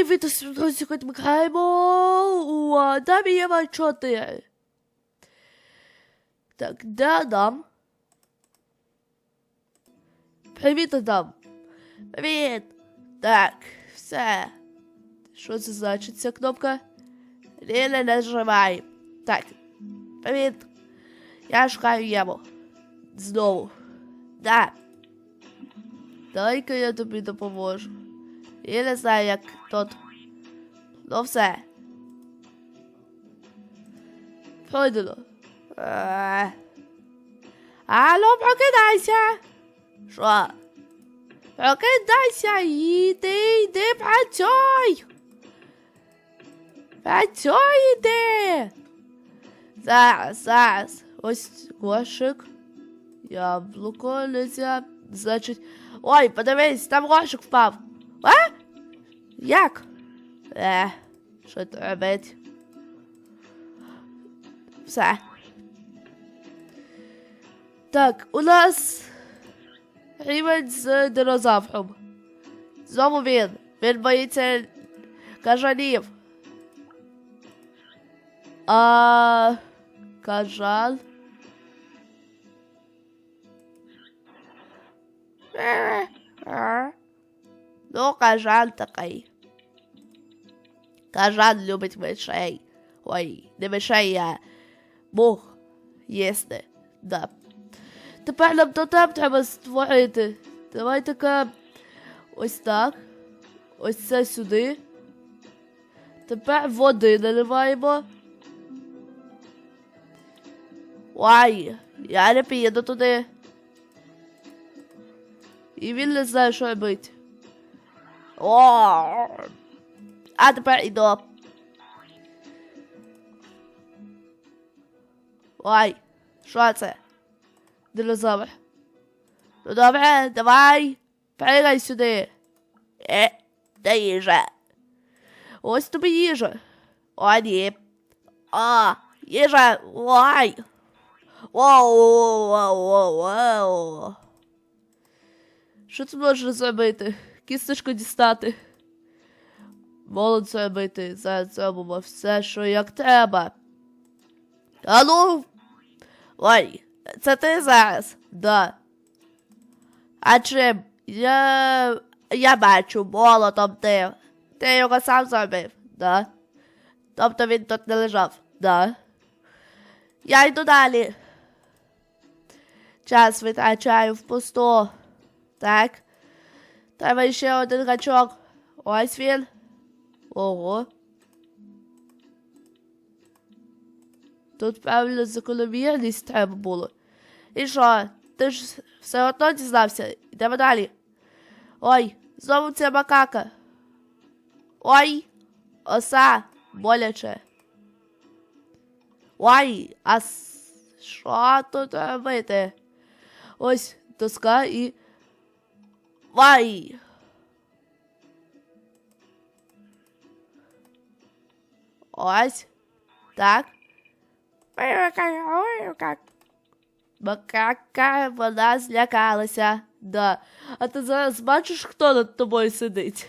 Привіт, усім, друзі, сьогодні ми граємо у Адамі Єва 4. Так, де Адам? Привіт, Адам. Привіт. Так, все. Що це значить ця кнопка? Не, не нажимай. Так, привіт. Я шукаю Єву. Знову. Да. Дай-ка я тобі допоможу. Я не знаю, як тут. Ну все. Пройдено. Алло, прокидайся. Що? Прокидайся, іди, йди, працюй. Працюй, іди. Зараз, зараз. Ось кошик. Яблуко нельзя. Значить. Ой, подивись, там кошик впав. А? Як? Е, що це робить? Все. Так, у нас рівень з динозавром. Знову він. Він боїться кажанів. А кажан. Е-е. Ну, кажан такий. Кажан любить мишей. Ой, не мишей, а мух їсти. Да. Тепер нам тотем треба створити. Давай така ось так. Ось це сюди. Тепер води наливаємо. Ой, я не піду туди. І він не знає, що робити. О! А тепер іду. Ой, що це? Динозавр. Ну давай. Перегай сюди. Е, де їжа? Ось тобі їжа. О, ні. Їжа. Ой. Воу, воу, воу, воу. Що це можна зробити? Кісточку дістати. Молод зробити. Зараз зробимо все, що як треба. Алло? Ой, це ти зараз? Да. А чим? Я. Я бачу молотом ти. Ти його сам зробив, да? Тобто він тут не лежав, да? Я йду далі. Час витрачаю впусту. Так. Треба ще один гачок. Ось він. Ого. Тут правильно закономірність треба було. І що? Ти ж все одно дізнався. Йдемо далі. Ой, знову ця макака. Ой, оса, боляче. Ой, а що тут робити? Ось доска і. Ой. Ось. Так. Макака, вона злякалася. Да. А ти зараз бачиш, хто над тобою сидить?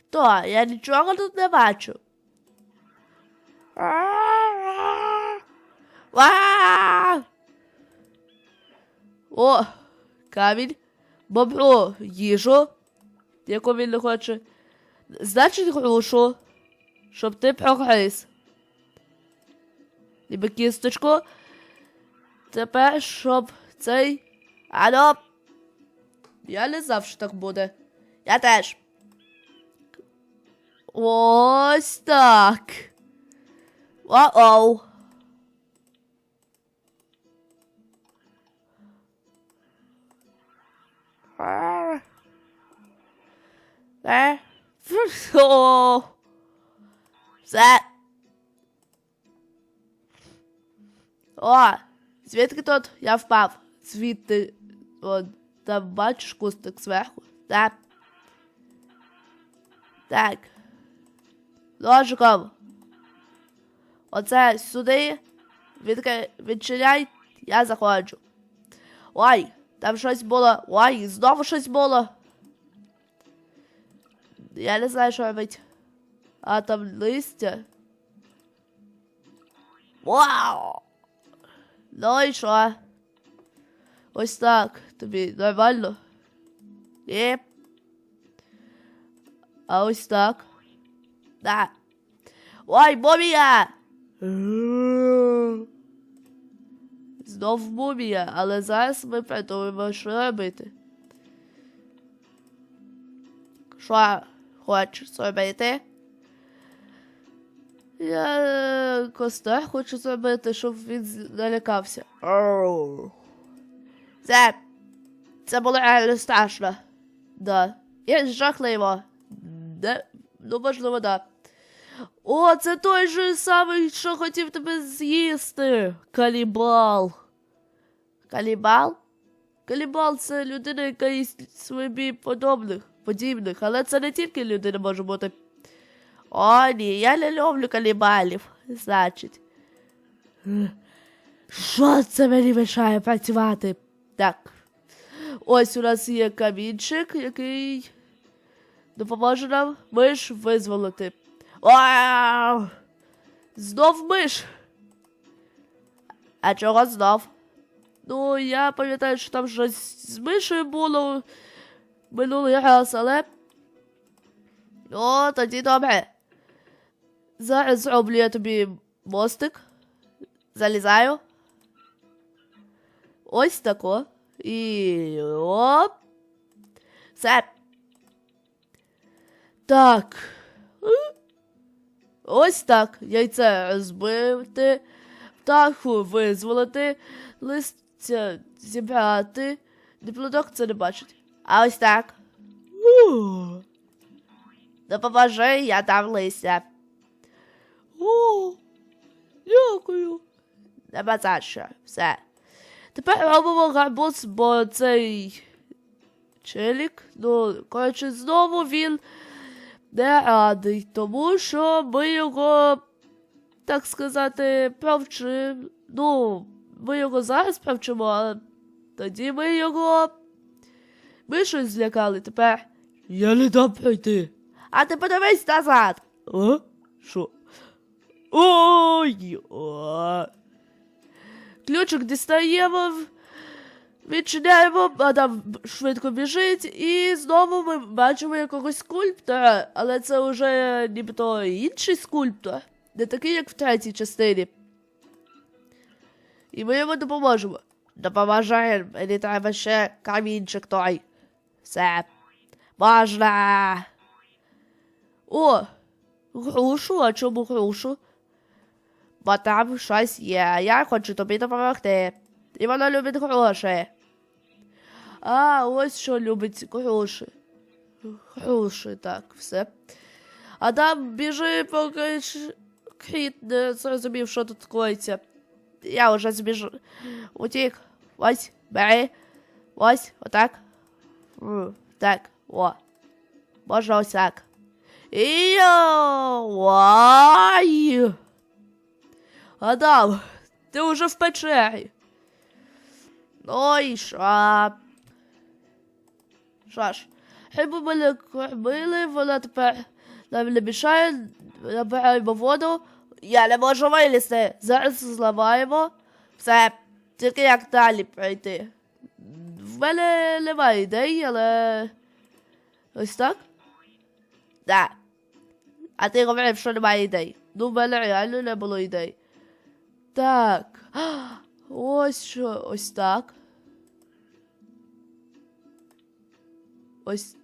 Хто? Я нічого тут не бачу. О, камінь. Бобро, їжу, яку він не хоче. Значить, грушу, щоб ти прогриз. Ніби кісточку. Тепер, щоб цей. Алло. Я не що так буде. Я теж. Ось так. О-оу. Все. О, звідки тут я впав? Звідти. О, там бачиш кустик зверху? Так. Так. Ложком. Оце сюди. Відки... Відчиняй, я заходжу. Ой, там щось було. Ой, знову щось було. Я не знаю, що робити. А там листя. Вау! Ну і що? Ось так. Тобі нормально? Єп. А ось так. Да. Ой, мумія! Знов мумія, але зараз ми придумаємо, що робити. Що хочеш зробити? Я е, костер хочу зробити, щоб він налякався. Це. Це було реально страшно. Да. І жахливо. Да. Ну, можливо, да. О, це той же самий, що хотів тебе з'їсти. Калібал. Калібал? Калібал це людина, яка їсть собі подобних, подібних, але це не тільки людина може бути. О, ні, я не люблю калібалів, значить. Що це мені мешає працювати? Так. Ось у нас є камінчик, який допоможе нам миш визволити. Вау! Знов миш. А чого знов? Ну, я пам'ятаю, що там щось з мишею було минулий раз, але. О, тоді добре. Зараз зроблю я тобі мостик. Залізаю. Ось тако. І оп. Все. Так. Ось так. Яйце розбити, птаху визволити, листя зібрати. Диплодок це не бачить. А ось так. Допоможи, я дам листя. О, дякую. Нема за що. Все. Тепер робимо гарбуз, бо цей челік, ну, коротше, знову він не радий, тому що ми його, так сказати, провчимо. Ну, ми його зараз провчимо, а тоді ми його. Ми щось злякали тепер. Я не дам пройти. А ти подивись назад. О? Що? Ой! Ключик дістаємо, відчиняємо, а там швидко біжить, і знову ми бачимо якогось скульптора, але це вже нібито інший скульптор, не такий, як в третій частині. І ми йому допоможемо. Допоможемо, мені треба ще камінчик той. Все. Можна. О, грушу, а чому грушу? Бо там щось є. Я хочу тобі допомогти. І вона любить гроші. А, ось що любить гроші. Гроші, так, все. А там біжи, поки кріт не зрозумів, що тут коїться. Я вже збіжу. Утік. Ось, бери. Ось, отак. Так, о. Можна ось так. Йо! Адам, ти уже в печері. Ой, що? Що ж, хіба мене кормили, вона тепер нам не мішає, набираємо воду. Я не можу вилізти. Зараз зламаємо. Все, тільки як далі пройти. В мене немає ідей, але. Ось так? Да. А ти говорив, що немає ідей. Ну, в мене реально не було ідей. Так. Ось що, ось так. Ось.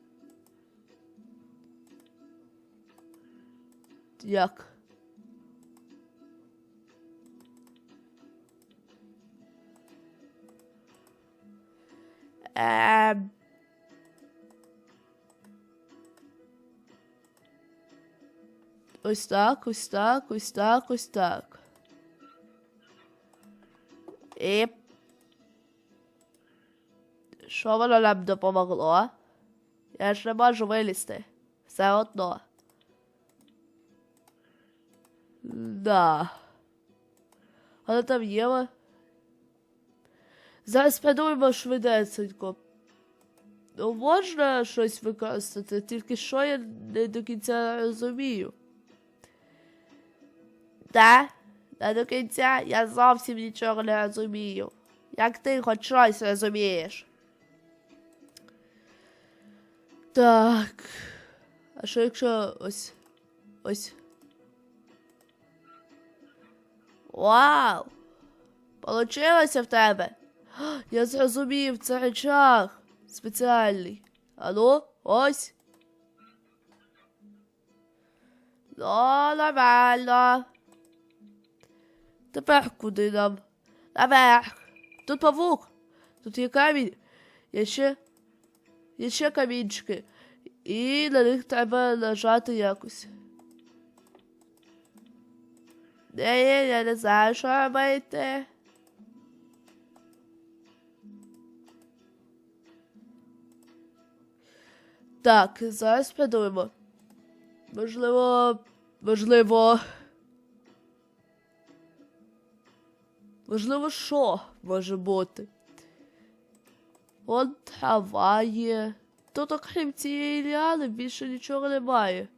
Як? Ем... Ось так, ось так, ось так, ось так. І. Що воно нам допомогло? Я ж не можу вилізти. Все одно. Да. Але там є. Зараз придумаємо швидесенько. Ну, можна щось використати, тільки що я не до кінця розумію. Да? Не до кінця я зовсім нічого не розумію. Як ти хоч щось розумієш? Так. А що якщо ось. Ось. Вау! Получилося в тебе? Я зрозумів, це речах спеціальний. Ану, ось. Ну, нормально. Тепер куди нам? Наверх. Тут павук. Тут є камінь. Є ще. Є ще камінчики. І на них треба нажати якось. Ні, ні, я не знаю, що робити. Так, зараз подумаємо. Можливо, можливо. Можливо, що може бути? От трава є. Тут окрім цієї ліани більше нічого немає.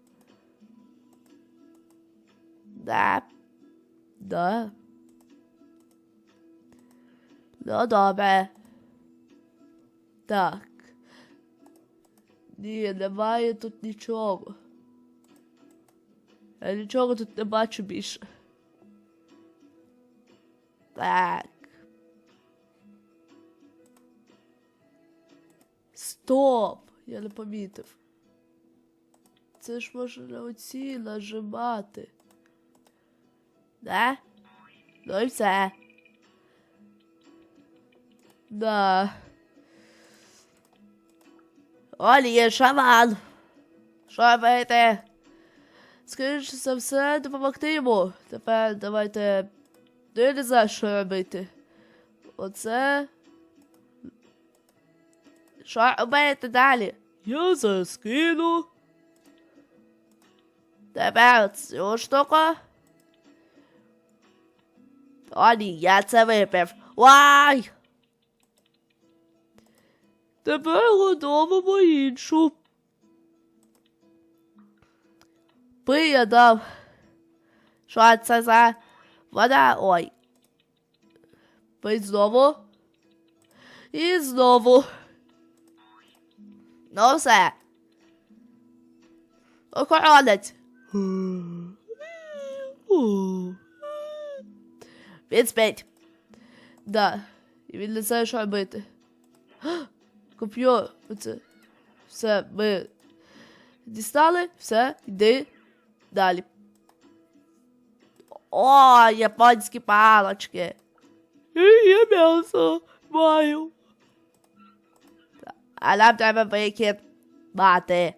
Да. Да. Ну, добре. Так. Ні, немає тут нічого. Я нічого тут не бачу більше. Так. Стоп! Я не помітив. Це ж можна на оці нажимати. Да? Ну і все. Да. Олі, шаман. Що робити? Скоріше за все, допомогти йому. Тепер давайте. Ну, я не знаю, що робити. Оце. Що робити далі? Я зараз кину. Тепер цю штуку. О, ні, я це випив. Вай! Тепер готовимо іншу. Пий я дав. Що це за вода? Ой. Пий знову. І знову. Ну все. Охоронець. Він спить. Да. І він не знає, що робити. Коп'ю. Оце. Все, ми дістали, все, йди далі. О, японські палочки. Я м'ясо маю. А нам треба викид мати.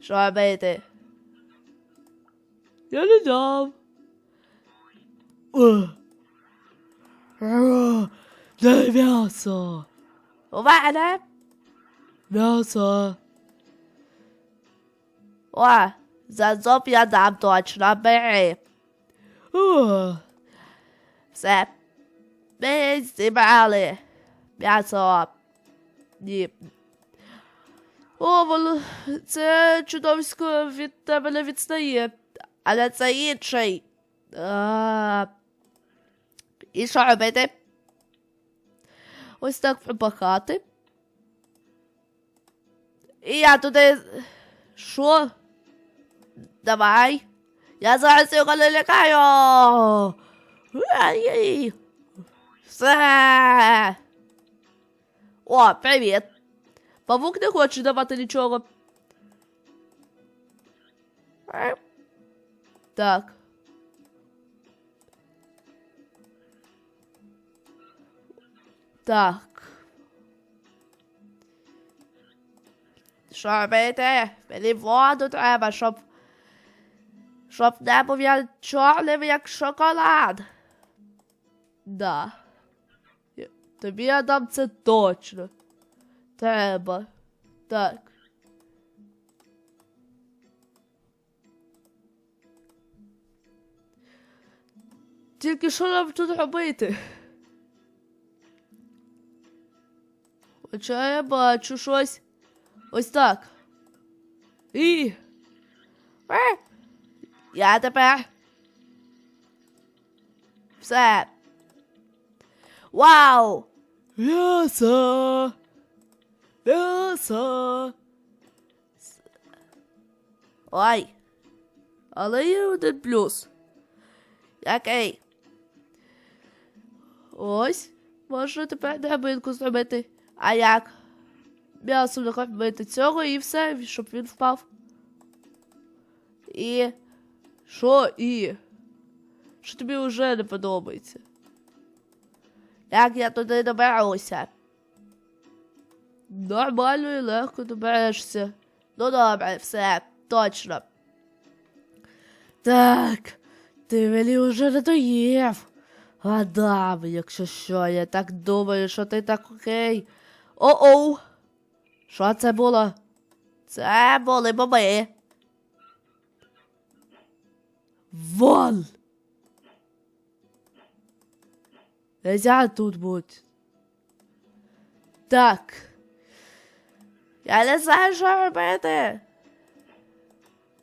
Що робити? Я не дам. Дай м'ясо. У мене? М'ясо. О, за зоб я дам точно, бери. О. Все. Ми зібрали. М'ясо. Ні. О, воно, це чудовисько від тебе не відстає. Але це інший. А, і що робити? Ось так пропахати. І я туди. Що? Давай. Я зараз його не Все. О, привіт. Павук не хоче давати нічого. Так. Так. Що робити? Мені воду треба, щоб. Щоб не був я чорним, як шоколад. Да. Тобі я дам це точно. Треба. Так. Тільки що нам тут робити? Хоча я бачу щось. Ось так. І. Я тепер. Все. Вау! М'ясо! М'ясо! Ой. Але є один плюс. Який? Ось. Можна тепер драбинку зробити. А як? М'ясо накормити цього і все, щоб він впав. І. Що і? Що тобі вже не подобається? Як я туди доберуся? Нормально і легко доберешся. Ну добре, все, точно. Так, ти мені вже не доїв. Адам, якщо що, я так думаю, що ти так окей. О-оу! Що це було? Це були боби. Вон! Нельзя тут бути. Так. Я не знаю, що робити.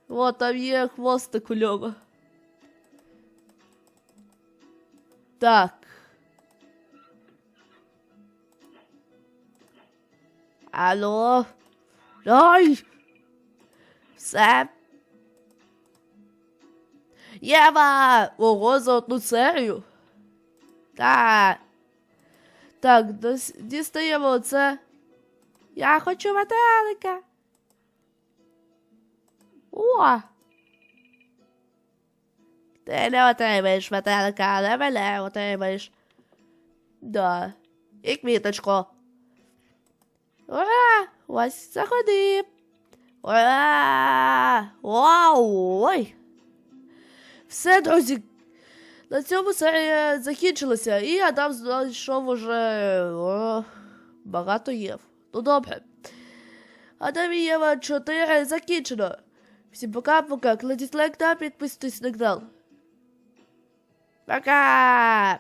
О, там є хвостик у нього. Так. Алло? Ой! Все. Єва! Ого, за одну серію. Так. Так, дістаємо оце. Я хочу метелика. О! Ти не отримаєш метелика, але мене отримаєш. Да. І квіточку. Ура! Ось заходи. Ура! Вау! Ой! Все, друзі. На цьому серія закінчилася, і Адам знайшов уже о, багато єв. Ну добре. Адам і Єва 4 закінчено. Всім пока-пока. Кладіть лайк та підписуйтесь на канал. Пока!